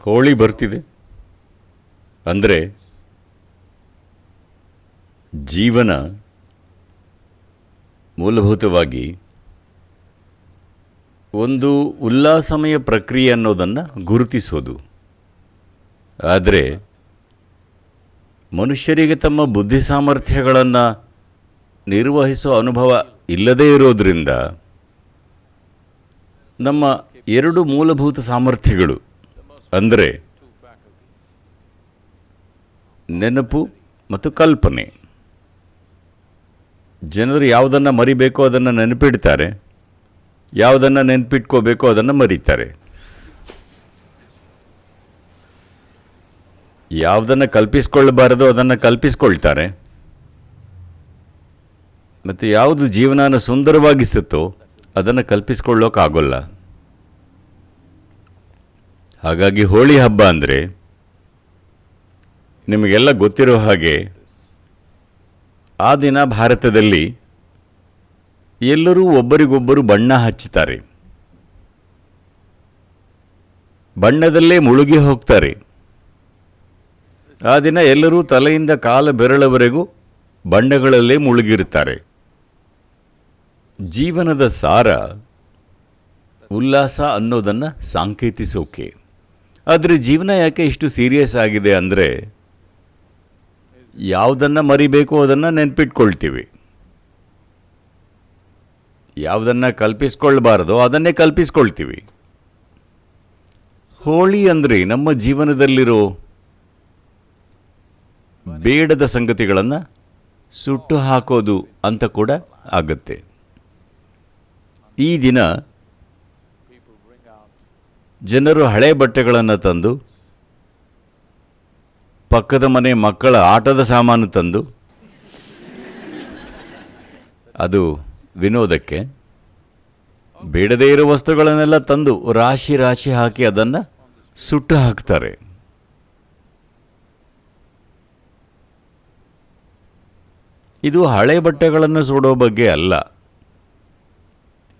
ಹೋಳಿ ಬರ್ತಿದೆ. ಅಂದರೆ ಜೀವನ ಮೂಲಭೂತವಾಗಿ ಒಂದು ಉಲ್ಲಾಸಮಯ ಪ್ರಕ್ರಿಯೆ ಅನ್ನೋದನ್ನು ಗುರುತಿಸೋದು. ಆದರೆ ಮನುಷ್ಯರಿಗೆ ತಮ್ಮ ಬುದ್ಧಿ ಸಾಮರ್ಥ್ಯಗಳನ್ನು ನಿರ್ವಹಿಸೋ ಅನುಭವ ಇಲ್ಲದೇ ಇರೋದರಿಂದ ನಮ್ಮ ಎರಡು ಮೂಲಭೂತ ಸಾಮರ್ಥ್ಯಗಳು ಅಂದರೆ ನೆನಪು ಮತ್ತು ಕಲ್ಪನೆ. ಜನರು ಯಾವುದನ್ನು ಮರಿಬೇಕೋ ಅದನ್ನು ನೆನಪಿಡ್ತಾರೆ. ಯಾವುದನ್ನು ನೆನಪಿಟ್ಕೋಬೇಕೋ ಅದನ್ನು ಮರೀತಾರೆ. ಯಾವುದನ್ನು ಕಲ್ಪಿಸ್ಕೊಳ್ಬಾರದೋ ಅದನ್ನು ಕಲ್ಪಿಸ್ಕೊಳ್ತಾರೆ. ಮತ್ತು ಯಾವುದು ಜೀವನನ ಸುಂದರವಾಗಿಸುತ್ತೋ ಅದನ್ನು ಕಲ್ಪಿಸ್ಕೊಳ್ಳೋಕ್ಕಾಗೋಲ್ಲ ಹಾಗಾಗಿ ಹೋಳಿ ಹಬ್ಬ ಅಂದರೆ ನಿಮಗೆಲ್ಲ ಗೊತ್ತಿರೋ ಹಾಗೆ ಆ ದಿನ ಭಾರತದಲ್ಲಿ ಎಲ್ಲರೂ ಒಬ್ಬರಿಗೊಬ್ಬರು ಬಣ್ಣ ಹಚ್ಚುತ್ತಾರೆ ಬಣ್ಣದಲ್ಲೇ ಮುಳುಗಿ ಹೋಗ್ತಾರೆ. ಆ ದಿನ ಎಲ್ಲರೂ ತಲೆಯಿಂದ ಕಾಲ ಬೆರಳವರೆಗೂ ಬಣ್ಣಗಳಲ್ಲೇ ಮುಳುಗಿರುತ್ತಾರೆ. ಜೀವನದ ಸಾರ ಉಲ್ಲಾಸ ಅನ್ನೋದನ್ನು ಸಾಂಕೇತಿಸೋಕೆ. ಆದರೆ ಜೀವನ ಯಾಕೆ ಇಷ್ಟು ಸೀರಿಯಸ್ ಆಗಿದೆ ಅಂದರೆ ಯಾವುದನ್ನು ಮರಿಬೇಕು ಅದನ್ನು ನೆನ್ಪಿಟ್ಕೊಳ್ತೀವಿ. ಯಾವುದನ್ನು ಕಲ್ಪಿಸ್ಕೊಳ್ಬಾರ್ದೋ ಅದನ್ನೇ ಕಲ್ಪಿಸ್ಕೊಳ್ತೀವಿ. ಹೋಳಿ ಅಂದರೆ ನಮ್ಮ ಜೀವನದಲ್ಲಿರೋ ಬೇಡದ ಸಂಗತಿಗಳನ್ನು ಸುಟ್ಟು ಹಾಕೋದು ಅಂತ ಕೂಡ ಆಗುತ್ತೆ. ಈ ದಿನ ಜನರು ಹಳೆ ಬಟ್ಟೆಗಳನ್ನು ತಂದು, ಪಕ್ಕದ ಮನೆ ಮಕ್ಕಳ ಆಟದ ಸಾಮಾನು ತಂದು, ಅದು ವಿನೋದಕ್ಕೆ ಬೇಡದೇ ಇರೋ ವಸ್ತುಗಳನ್ನೆಲ್ಲ ತಂದು ರಾಶಿ ರಾಶಿ ಹಾಕಿ ಅದನ್ನು ಸುಟ್ಟು ಹಾಕ್ತಾರೆ. ಇದು ಹಳೆ ಬಟ್ಟೆಗಳನ್ನು ಸುಡೋ ಬಗ್ಗೆ ಅಲ್ಲ.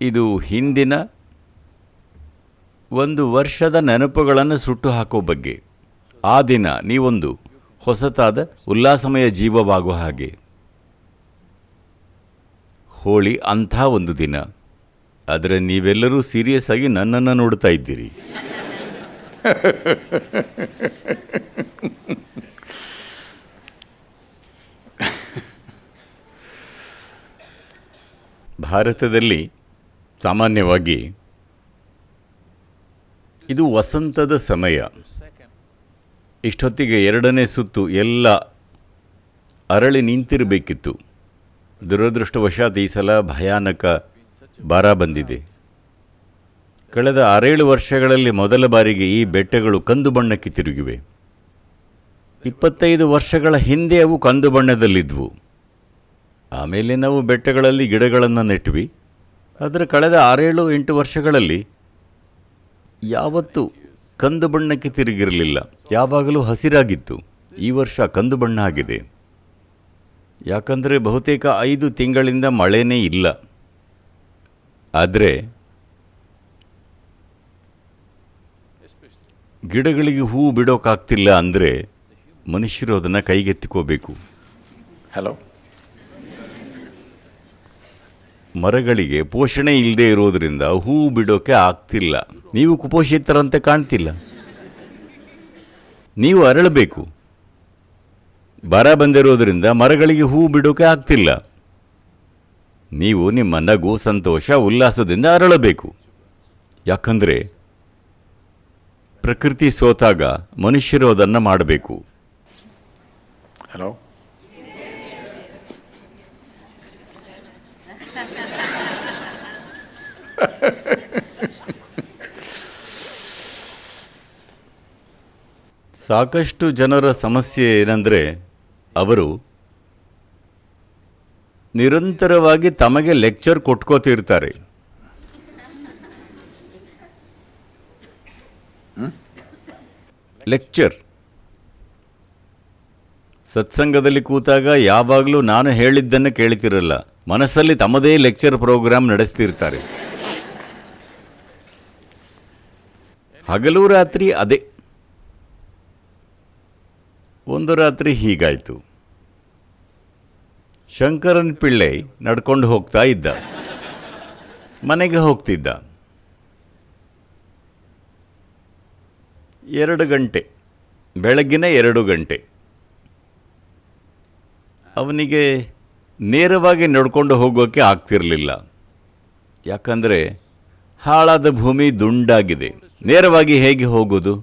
ಇದು ಹಿಂದಿನ ಒಂದು ವರ್ಷದ ನೆನಪುಗಳನ್ನು ಸುಟ್ಟು ಹಾಕೋ ಬಗ್ಗೆ. ಆ ದಿನ ನೀವೊಂದು ಹೊಸತಾದ ಉಲ್ಲಾಸಮಯ ಜೀವವಾಗುವ ಹಾಗೆ. ಹೋಳಿ ಅಂಥ ಒಂದು ದಿನ. ಆದರೆ ನೀವೆಲ್ಲರೂ ಸೀರಿಯಸ್ ಆಗಿ ನನ್ನನ್ನು ನೋಡ್ತಾ ಇದ್ದೀರಿ. ಭಾರತದಲ್ಲಿ ಸಾಮಾನ್ಯವಾಗಿ ಇದು ವಸಂತದ ಸಮಯ. ಇಷ್ಟೊತ್ತಿಗೆ ಎರಡನೇ ಸುತ್ತು ಎಲ್ಲ ಅರಳಿ ನಿಂತಿರಬೇಕಿತ್ತು. ದುರದೃಷ್ಟವಶಾತ್ ಈ ಸಲ ಭಯಾನಕ ಬರ ಬಂದಿದೆ. ಕಳೆದ ಆರೇಳು ವರ್ಷಗಳಲ್ಲಿ ಮೊದಲ ಬಾರಿಗೆ ಈ ಬೆಟ್ಟಗಳು ಕಂದು ಬಣ್ಣಕ್ಕೆ ತಿರುಗಿವೆ. ಇಪ್ಪತ್ತೈದು ವರ್ಷಗಳ ಹಿಂದೆ ಅವು ಕಂದು ಬಣ್ಣದಲ್ಲಿದ್ವು. ಆಮೇಲೆ ನಾವು ಬೆಟ್ಟಗಳಲ್ಲಿ ಗಿಡಗಳನ್ನು ನೆಟ್ವಿ ಆದರೆ ಕಳೆದ ಆರೇಳು ಎಂಟು ವರ್ಷಗಳಲ್ಲಿ ಯಾವತ್ತೂ ಕಂದು ಬಣ್ಣಕ್ಕೆ ತಿರುಗಿರಲಿಲ್ಲ. ಯಾವಾಗಲೂ ಹಸಿರಾಗಿತ್ತು. ಈ ವರ್ಷ ಕಂದು ಬಣ್ಣ ಆಗಿದೆ. ಯಾಕಂದರೆ ಬಹುತೇಕ ಐದು ತಿಂಗಳಿಂದ ಮಳೆನೇ ಇಲ್ಲ. ಆದರೆ ಗಿಡಗಳಿಗೆ ಹೂ ಬಿಡೋಕ್ಕಾಗ್ತಿಲ್ಲ ಅಂದರೆ ಮನುಷ್ಯರು ಅದನ್ನು ಕೈಗೆತ್ತಿಕೋಬೇಕು. Hello? ಮರಗಳಿಗೆ ಪೋಷಣೆ ಇಲ್ಲದೆ ಇರೋದರಿಂದ ಹೂ ಬಿಡೋಕೆ ಆಗ್ತಿಲ್ಲ. ನೀವು ಕುಪೋಷಿತರಂತೆ ಕಾಣ್ತಿಲ್ಲ. ನೀವು ಅರಳಬೇಕು. ಬರ ಬಂದಿರೋದರಿಂದ ಮರಗಳಿಗೆ ಹೂ ಬಿಡೋಕೆ ಆಗ್ತಿಲ್ಲ. ನೀವು ನಿಮ್ಮ ನಗು ಸಂತೋಷ ಉಲ್ಲಾಸದಿಂದ ಅರಳಬೇಕು. ಯಾಕಂದರೆ ಪ್ರಕೃತಿ ಸೋತಾಗ ಮನುಷ್ಯರು ಅದನ್ನು ಮಾಡಬೇಕು. Hello? ಸಾಕಷ್ಟು ಜನರ ಸಮಸ್ಯೆ ಏನಂದರೆ ಅವರು ನಿರಂತರವಾಗಿ ತಮಗೆ ಲೆಕ್ಚರ್ ಕೊಟ್ಕೋತಿರ್ತಾರೆ. ಲೆಕ್ಚರ್. ಸತ್ಸಂಗದಲ್ಲಿ ಕೂತಾಗ ಯಾವಾಗಲೂ ನಾನು ಹೇಳಿದ್ದನ್ನು ಕೇಳ್ತಿರಲ್ಲ. ಮನಸ್ಸಲ್ಲಿ ತಮ್ಮದೇ ಲೆಕ್ಚರ್ ಪ್ರೋಗ್ರಾಮ್ ನಡೆಸ್ತಿರ್ತಾರೆ. ಹಗಲು ರಾತ್ರಿ ಅದೇ. ಒಂದು ರಾತ್ರಿ ಹೀಗಾಯಿತು. ಶಂಕರನ್ ಪಿಳ್ಳೆ ನಡ್ಕೊಂಡು ಹೋಗ್ತಾ ಇದ್ದ. ಮನೆಗೆ ಹೋಗ್ತಿದ್ದ. ಎರಡು ಗಂಟೆ. ಬೆಳಗ್ಗಿನ ಎರಡು ಗಂಟೆ. ಅವನಿಗೆ ನೇರವಾಗಿ ನಡ್ಕೊಂಡು ಹೋಗೋಕ್ಕೆ ಆಗ್ತಿರಲಿಲ್ಲ. ಯಾಕಂದರೆ ಹಾಳಾದ ಭೂಮಿ ದುಂಡಾಗಿದೆ. ನೇರವಾಗಿ ಹೇಗೆ ಹೋಗೋದು?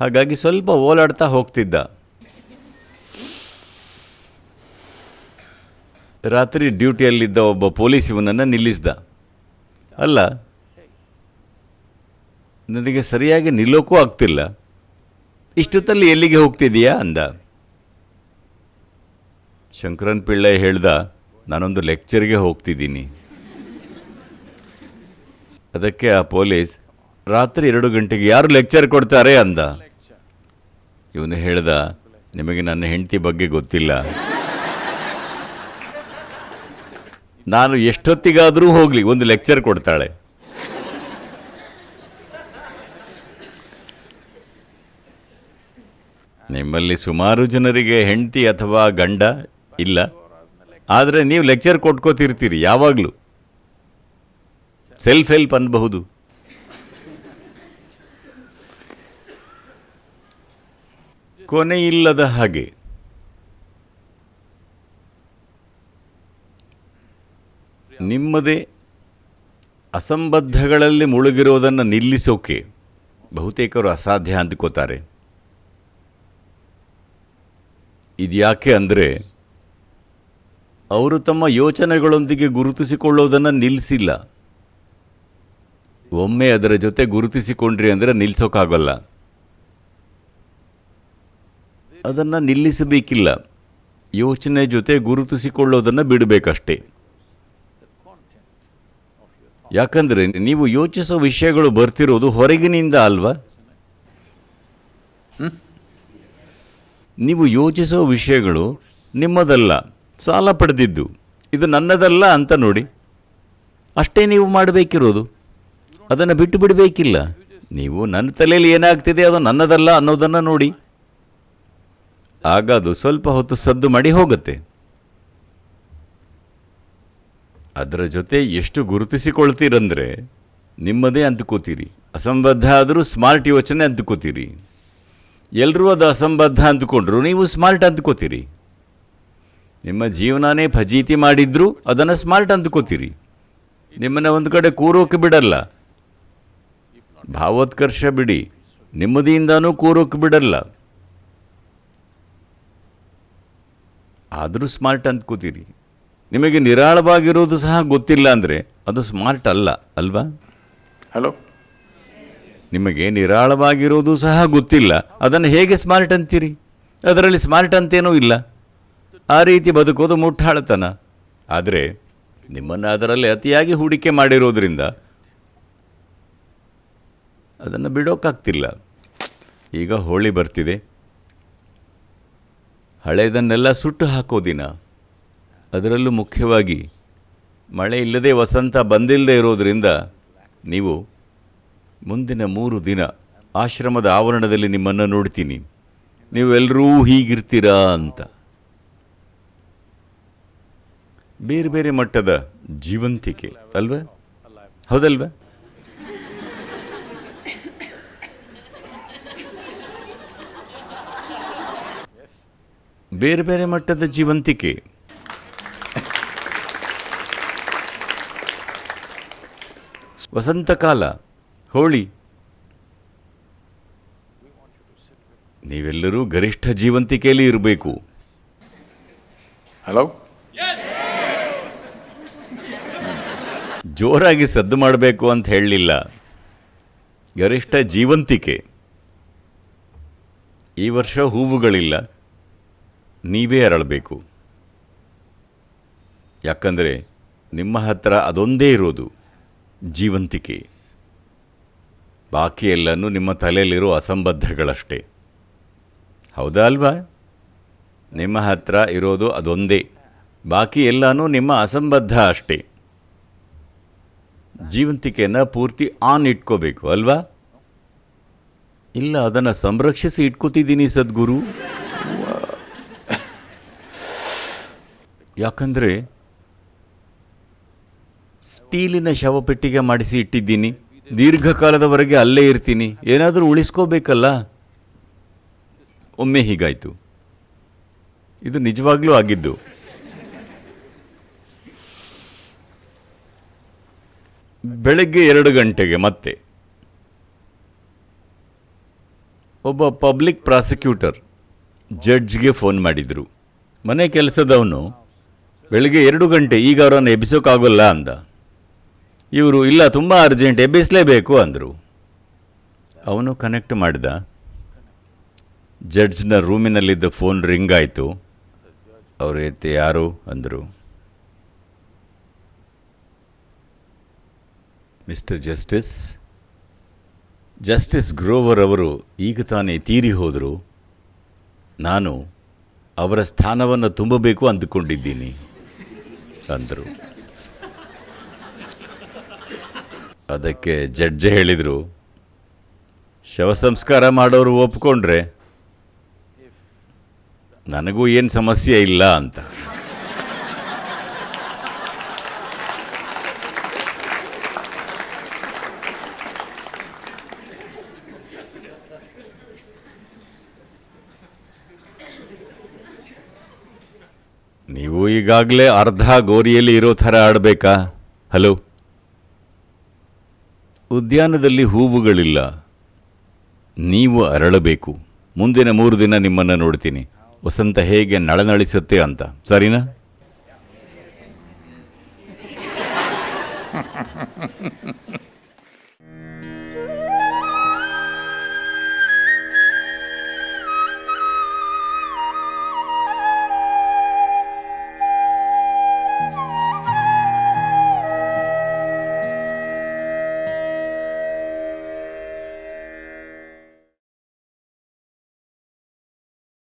ಹಾಗಾಗಿ ಸ್ವಲ್ಪ ಓಲಾಡ್ತಾ ಹೋಗ್ತಿದ್ದ. ರಾತ್ರಿ ಡ್ಯೂಟಿಯಲ್ಲಿದ್ದ ಒಬ್ಬ ಪೊಲೀಸ್ ಇವನನ್ನು ನಿಲ್ಲಿಸಿದ. ಅಲ್ಲ, ನನಗೆ ಸರಿಯಾಗಿ ನಿಲ್ಲೋಕ್ಕೂ ಆಗ್ತಿಲ್ಲ. ಇಷ್ಟೊತ್ತಲ್ಲಿ ಎಲ್ಲಿಗೆ ಹೋಗ್ತಿದೀಯಾ ಅಂದ. ಶಂಕರನ್ ಪಿಳ್ಳೆ ಹೇಳ್ದ, ನಾನೊಂದು ಲೆಕ್ಚರ್ಗೆ ಹೋಗ್ತಿದ್ದೀನಿ. ಅದಕ್ಕೆ ಆ ಪೊಲೀಸ್ ರಾತ್ರಿ ಎರಡು ಗಂಟೆಗೆ ಯಾರು ಲೆಕ್ಚರ್ ಕೊಡ್ತಾರೆ ಅಂದ. ಇವನು ಹೇಳ್ದ, ನಿಮಗೆ ನನ್ನ ಹೆಂಡತಿ ಬಗ್ಗೆ ಗೊತ್ತಿಲ್ಲ. ನಾನು ಎಷ್ಟೊತ್ತಿಗಾದರೂ ಹೋಗಲಿ, ಒಂದು ಲೆಕ್ಚರ್ ಕೊಡ್ತಾಳೆ. ನಿಮ್ಮಲ್ಲಿ ಸುಮಾರು ಜನರಿಗೆ ಹೆಂಡತಿ ಅಥವಾ ಗಂಡ ಇಲ್ಲ. ಆದರೆ ನೀವು ಲೆಕ್ಚರ್ ಕೊಟ್ಕೋತಿರ್ತೀರಿ ಯಾವಾಗಲೂ. ಸೆಲ್ಫ್ ಹೆಲ್ಪ್ ಅನ್ನಬಹುದು ಕೊನೆ ಇಲ್ಲದ ಹಾಗೆ. ನಿಮ್ಮದೇ ಅಸಂಬದ್ಧಗಳಲ್ಲಿ ಮುಳುಗಿರೋದನ್ನು ನಿಲ್ಲಿಸೋಕೆ ಬಹುತೇಕರು ಅಸಾಧ್ಯ ಅಂದ್ಕೋತಾರೆ. ಇದ್ಯಾಕೆ ಅಂದರೆ ಅವರು ತಮ್ಮ ಯೋಚನೆಗಳೊಂದಿಗೆ ಗುರುತಿಸಿಕೊಳ್ಳೋದನ್ನು ನಿಲ್ಲಿಸಿಲ್ಲ ಒಮ್ಮೆ ಅದರ ಜೊತೆ ಗುರುತಿಸಿಕೊಂಡ್ರಿ ಅಂದರೆ ನಿಲ್ಲಿಸೋಕ್ಕಾಗಲ್ಲ ಅದನ್ನು ನಿಲ್ಲಿಸಬೇಕಿಲ್ಲ. ಯೋಚನೆ ಜೊತೆ ಗುರುತಿಸಿಕೊಳ್ಳೋದನ್ನು ಬಿಡಬೇಕಷ್ಟೇ. ಯಾಕಂದರೆ ನೀವು ಯೋಚಿಸೋ ವಿಷಯಗಳು ಬರ್ತಿರೋದು ಹೊರಗಿನಿಂದ ಅಲ್ವಾ? ನೀವು ಯೋಚಿಸೋ ವಿಷಯಗಳು ನಿಮ್ಮದಲ್ಲ, ಸಾಲ ಪಡೆದಿದ್ದು. ಇದು ನನ್ನದಲ್ಲ ಅಂತ ನೋಡಿ. ಅಷ್ಟೇ ನೀವು ಮಾಡಬೇಕಿರೋದು. ಅದನ್ನು ಬಿಟ್ಟು ಬಿಡಬೇಕಿಲ್ಲ. ನೀವು ನನ್ನ ತಲೆಯಲ್ಲಿ ಏನಾಗ್ತಿದೆ ಅದು ನನ್ನದಲ್ಲ ಅನ್ನೋದನ್ನು ನೋಡಿ. ಆಗ ಅದು ಸ್ವಲ್ಪ ಹೊತ್ತು ಸದ್ದು ಮಾಡಿ ಹೋಗುತ್ತೆ. ಅದರ ಜೊತೆ ಎಷ್ಟು ಗುರುತಿಸಿಕೊಳ್ತೀರಂದ್ರೆ ನಿಮ್ಮದೇ ಕೂತೀರಿ ಅಸಂಬದ್ಧ ಆದರೂ ಸ್ಮಾರ್ಟ್ ಯೋಚನೆ ಕೂತೀರಿ ಎಲ್ಲರೂ ಅದು ಅಸಂಬದ್ಧ ಅಂದುಕೊಂಡ್ರು ನೀವು ಸ್ಮಾರ್ಟ್ ಅಂದ್ಕೋತೀರಿ. ನಿಮ್ಮ ಜೀವನನೇ ಫಜೀತಿ ಮಾಡಿದ್ರೂ ಅದನ್ನು ಸ್ಮಾರ್ಟ್ ಅಂದ್ಕೋತೀರಿ. ನಿಮ್ಮನ್ನು ಒಂದು ಕಡೆ ಕೂರೋಕೆ ಬಿಡಲ್ಲ. ಭಾವೋತ್ಕರ್ಷ ಬಿಡಿ. ನಿಮ್ಮದಿಯಿಂದನೂ ಕೂರೋಕೆ ಬಿಡಲ್ಲ. ಆದರೂ ಸ್ಮಾರ್ಟ್ ಅಂತ ಅಂದ್ಕೋತೀರಿ ನಿಮಗೆ ನಿರಾಳವಾಗಿರೋದು ಸಹ ಗೊತ್ತಿಲ್ಲ ಅಂದರೆ ಅದು ಸ್ಮಾರ್ಟ್ ಅಲ್ಲ ಅಲ್ವಾ? ಹಲೋ ನಿಮಗೆ ನಿರಾಳವಾಗಿರೋದು ಸಹ ಗೊತ್ತಿಲ್ಲ ಅದನ್ನು ಹೇಗೆ ಸ್ಮಾರ್ಟ್ ಅಂತೀರಿ? ಅದರಲ್ಲಿ ಸ್ಮಾರ್ಟ್ ಅಂತೇನೂ ಇಲ್ಲ. ಆ ರೀತಿ ಬದುಕೋದು ಮುಟ್ಟಾಳತನ. ಆದರೆ ನಿಮ್ಮನ್ನು ಅದರಲ್ಲಿ ಅತಿಯಾಗಿ ಹೂಡಿಕೆ ಮಾಡಿರೋದ್ರಿಂದ ಅದನ್ನು ಬಿಡೋಕ್ಕಾಗ್ತಿಲ್ಲ. ಈಗ ಹೋಳಿ ಬರ್ತಿದೆ. ಹಳೆಯದನ್ನೆಲ್ಲ ಸುಟ್ಟು ಹಾಕೋ ದಿನ. ಅದರಲ್ಲೂ ಮುಖ್ಯವಾಗಿ ಮಳೆ ಇಲ್ಲದೆ ವಸಂತ ಬಂದಿಲ್ಲದೆ ಇರೋದರಿಂದ ನೀವು ಮುಂದಿನ ಮೂರು ದಿನ ಆಶ್ರಮದ ಆವರಣದಲ್ಲಿ ನಿಮ್ಮನ್ನು ನೋಡ್ತೀನಿ. ನೀವೆಲ್ಲರೂ ಹೀಗಿರ್ತೀರಾ ಅಂತ. ಬೇರೆ ಬೇರೆ ಮಟ್ಟದ ಜೀವಂತಿಕೆ ಅಲ್ವಾ? ಹೌದಲ್ವಾ? ಬೇರೆ ಬೇರೆ ಮಟ್ಟದ ಜೀವಂತಿಕೆ. ವಸಂತಕಾಲ ಹೋಳಿ. ನೀವೆಲ್ಲರೂ ಗರಿಷ್ಠ ಜೀವಂತಿಕೆಯಲ್ಲಿ ಇರಬೇಕು. ಹಲೋ? ಜೋರಾಗಿ ಸದ್ದು ಮಾಡಬೇಕು ಅಂತ ಹೇಳಲಿಲ್ಲ. ಗರಿಷ್ಠ ಜೀವಂತಿಕೆ. ಈ ವರ್ಷ ಹೂವುಗಳಿಲ್ಲ. ನೀವೇ ಅರಳಬೇಕು. ಯಾಕಂದರೆ ನಿಮ್ಮ ಹತ್ರ ಅದೊಂದೇ ಇರೋದು, ಜೀವಂತಿಕೆ. ಬಾಕಿ ಎಲ್ಲನೂ ನಿಮ್ಮ ತಲೆಯಲ್ಲಿರೋ ಅಸಂಬದ್ಧಗಳಷ್ಟೇ. ಹೌದಾ ಅಲ್ವಾ? ನಿಮ್ಮ ಹತ್ರ ಇರೋದು ಅದೊಂದೇ, ಬಾಕಿ ಎಲ್ಲನೂ ನಿಮ್ಮ ಅಸಂಬದ್ಧ ಅಷ್ಟೇ. ಜೀವಂತಿಕೆಯನ್ನು ಪೂರ್ತಿ ಆನ್ ಇಟ್ಕೋಬೇಕು ಅಲ್ವಾ? ಇಲ್ಲ, ಅದನ್ನು ಸಂರಕ್ಷಿಸಿ ಇಟ್ಕೋತಿದ್ದೀನಿ ಸದ್ಗುರು. ಯಾಕಂದರೆ ಸ್ಟೀಲಿನ ಶವಪೆಟ್ಟಿಗೆ ಮಾಡಿಸಿ ಇಟ್ಟಿದ್ದೀನಿ. ದೀರ್ಘಕಾಲದವರೆಗೆ ಅಲ್ಲೇ ಇರ್ತೀನಿ. ಏನಾದರೂ ಉಳಿಸ್ಕೋಬೇಕಲ್ಲ? ಒಮ್ಮೆ ಹೀಗಾಯಿತು. ಇದು ನಿಜವಾಗ್ಲೂ ಆಗಿದ್ದು. ಬೆಳಗ್ಗೆ ಎರಡು ಗಂಟೆಗೆ ಮತ್ತೆ. ಒಬ್ಬ ಪಬ್ಲಿಕ್ ಪ್ರಾಸಿಕ್ಯೂಟರ್ ಜಡ್ಜ್ಗೆ ಫೋನ್ ಮಾಡಿದರು. ಮನೆ ಕೆಲಸದವನು ಬೆಳಗ್ಗೆ ಎರಡು ಗಂಟೆ ಈಗ ಅವರನ್ನು ಎಬ್ಬಿಸೋಕ್ಕಾಗೋಲ್ಲ ಅಂದ. ಇವರು, ಇಲ್ಲ, ತುಂಬ ಅರ್ಜೆಂಟ್ ಎಬ್ಬಿಸಲೇಬೇಕು ಅಂದರು. ಅವನು ಕನೆಕ್ಟ್ ಮಾಡಿದ. ಜಡ್ಜ್ನ ರೂಮಿನಲ್ಲಿದ್ದ ಫೋನ್ ರಿಂಗ್ ಆಯಿತು. ಅವ್ರ, ಎತ್ತಿ, ಯಾರು? ಅಂದರು. ಮಿಸ್ಟರ್ ಜಸ್ಟಿಸ್ ಜಸ್ಟಿಸ್ ಗ್ರೋವರ್ ಅವರು ಈಗ ತಾನೇ ತೀರಿ ಹೋದರು. ನಾನು ಅವರ ಸ್ಥಾನವನ್ನು ತುಂಬಬೇಕು ಅಂದುಕೊಂಡಿದ್ದೀನಿ. ಅಂದರು. ಅದಕ್ಕೆ ಜಡ್ಜ್ ಹೇಳಿದರು ಶವ ಸಂಸ್ಕಾರ ಮಾಡೋರು ಒಪ್ಕೊಂಡ್ರೆ ನನಗೂ ಏನು ಸಮಸ್ಯೆ ಇಲ್ಲ ಅಂತ. ನೀವು ಈಗಾಗಲೇ ಅರ್ಧ ಗೋರಿಯಲ್ಲಿ ಇರೋ ಥರ ಆಡಬೇಕಾ? ಹಲೋ? ಉದ್ಯಾನದಲ್ಲಿ ಹೂವುಗಳಿಲ್ಲ. ನೀವು ಅರಳಬೇಕು. ಮುಂದಿನ ಮೂರು ದಿನ ನಿಮ್ಮನ್ನು ನೋಡ್ತೀನಿ. ವಸಂತ ಹೇಗೆ ನಳನಳಿಸುತ್ತೆ ಅಂತ. ಸರಿನಾ?